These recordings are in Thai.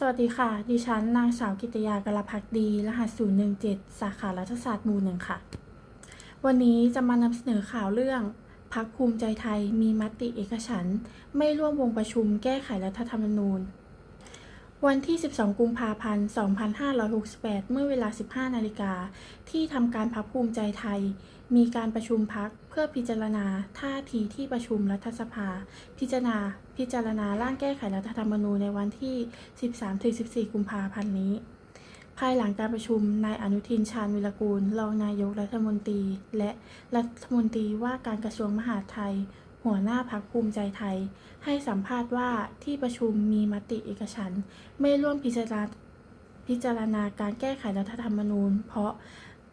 สวัสดีค่ะ ดิฉันนางสาวกิตยากรพักดี รหัส 017 สาขารัฐศาสตร์มูหนึ่งค่ะ วันนี้จะมานำเสนอข่าวเรื่องพักภูมิใจไทยมีมติเอกฉันไม่ร่วมวงประชุมแก้ไขรัฐธรรมนูญ วันที่ 12 กุมภาพันธ์ 2568 เมื่อเวลา 15 นาฬิกา ที่ทำการพักภูมิใจไทย มีการประชุมพักเพื่อพิจารณาท่าทีที่ประชุมรัฐสภา พิจารณา พิจารณาร่างแก้ไขรัฐธรรมนูญในวันที่ 13-14 กุมภาพันธ์นี้ ภายหลังการประชุม นายอนุทินชาญวิรกูล รองนายกรัฐมนตรี และรัฐมนตรีว่าการกระทรวงมหาดไทย หัวหน้าพักภูมิใจไทย ให้สัมภาษณ์ว่าที่ประชุมมีมติเอกฉันไม่ร่วมพิจารณาพิจารณาการแก้ไขรัฐธรรมนูญ เพราะ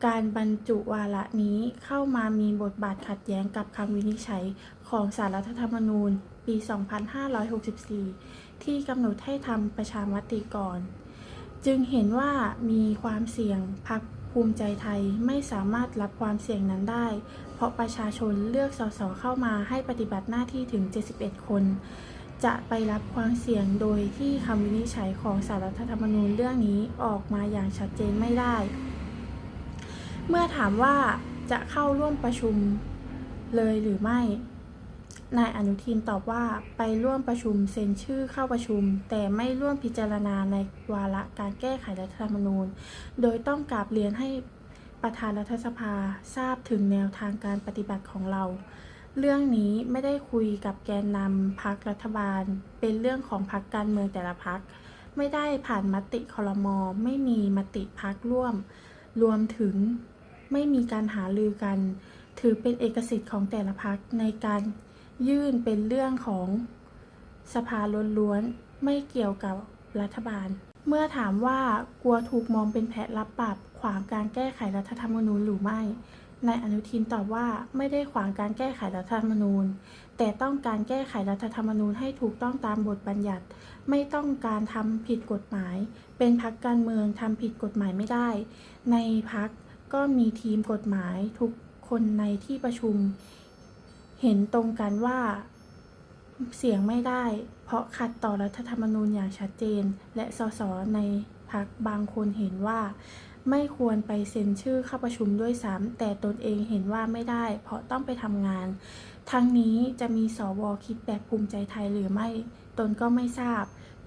การบรรจุวาระนี้เข้ามามีบทบาทขัดแย้งกับคำวินิจฉัยของสารรัฐธรรมนูญ ปี 2564 ที่กำหนดให้ทำประชามติก่อน จึงเห็นว่ามีความเสี่ยงพักภูมิใจไทยไม่สามารถรับความเสี่ยงนั้นได้ เพราะประชาชนเลือกสสเข้ามาให้ปฏิบัติหน้าที่ถึง 71 คน จะไปรับความเสี่ยงโดยที่คำวินิจฉัยของสารรัฐธรรมนูญเรื่องนี้ออกมาอย่างชัดเจนไม่ได้ เมื่อถามว่าจะเข้าร่วมประชุมเลยหรือไม่ นายอนุทินตอบว่าไปร่วมประชุมเซ็นชื่อเข้าประชุม แต่ไม่ร่วมพิจารณาในวาระการแก้ไขรัฐธรรมนูญ โดยต้องกราบเรียนให้ประธานรัฐสภาทราบถึงแนวทางการปฏิบัติของเรา เรื่องนี้ไม่ได้คุยกับแกนนำพักรัฐบาล เป็นเรื่องของพักการเมืองแต่ละพักไม่ได้ผ่านมติคอรมอไม่มีมติพักร่วม รวมถึงไม่มีการหารือกัน ถือเป็นเอกสิทธิ์ของแต่ละพักในการยื่นเป็นเรื่องของสภาล้วนๆไม่เกี่ยวกับรัฐบาล เมื่อถามว่ากลัวถูกมองเป็นแพะรับปรับขวางการแก้ไขรัฐธรรมนูญหรือไม่ นายอนุทินตอบว่าไม่ได้ขวางการแก้ไขรัฐธรรมนูญ แต่ต้องการแก้ไขรัฐธรรมนูญให้ถูกต้องตามบทบัญญัติ ไม่ต้องการทำผิดกฎหมาย เป็นพักการเมืองทำผิดกฎหมายไม่ได้ ในพักก็มีทีมกฎหมายทุกคนในที่ประชุม เห็นตรงกันว่า เสียงไม่ได้ เพราะขัดต่อรัฐธรรมนูญอย่างชัดเจน และสสใน พักบางคนเห็นว่า ไม่ควรไปเซ็นชื่อเข้าประชุมด้วยซ้ำแต่ตนเองเห็นว่าไม่ได้ เพราะต้องไปทำงาน ทั้งนี้จะมีสวคิดแบบภูมิใจไทยหรือไม่ตนก็ไม่ทราบ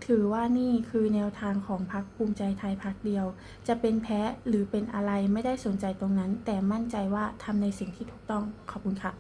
ถือว่านี่คือแนวทางของพรรคภูมิใจไทยพรรคเดียว จะเป็นแพ้หรือเป็นอะไรไม่ได้สนใจตรงนั้น แต่มั่นใจว่าทำในสิ่งที่ถูกต้องขอบคุณค่ะ